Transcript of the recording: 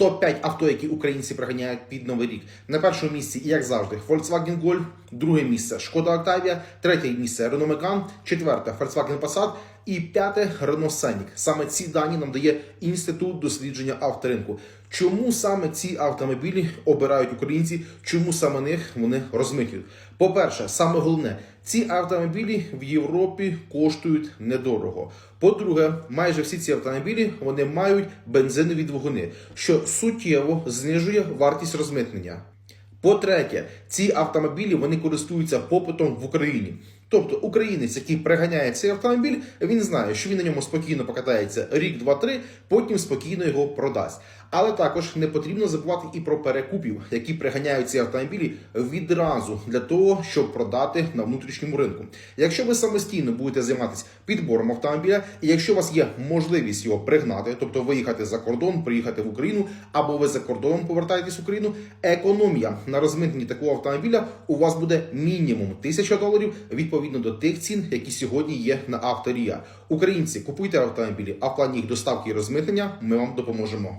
Топ-5 авто, які українці приганяють під новий рік. На першому місці, як завжди, Volkswagen Golf, друге місце Шкода Octavia, третє місце Renault Megane, четверте Volkswagen Passat і п'яте Renault Scenic. Саме ці дані нам дає інститут дослідження авторинку. Чому саме ці автомобілі обирають українці? Чому саме них вони розмитюють? По-перше, саме головне, ці автомобілі в Європі коштують недорого. По-друге, майже всі ці автомобілі вони мають бензинові двигуни, що суттєво знижує вартість розмитнення. По-третє, ці автомобілі вони користуються попитом в Україні. Тобто українець, який приганяє цей автомобіль, він знає, що він на ньому спокійно покатається рік, два-три, потім спокійно його продасть. Але також не потрібно забувати і про перекупів, які приганяють ці автомобілі відразу для того, щоб продати на внутрішньому ринку. Якщо ви самостійно будете займатися підбором автомобіля, і якщо у вас є можливість його пригнати, тобто виїхати за кордон, приїхати в Україну, або ви за кордоном повертаєтесь в Україну, економія на розмитненні такого автомобіля у вас буде мінімум 1000 доларів відповідно до тих цін, які сьогодні є на авторія. Українці купуйте автомобілі, а в плані їх доставки і розмитнення ми вам допоможемо.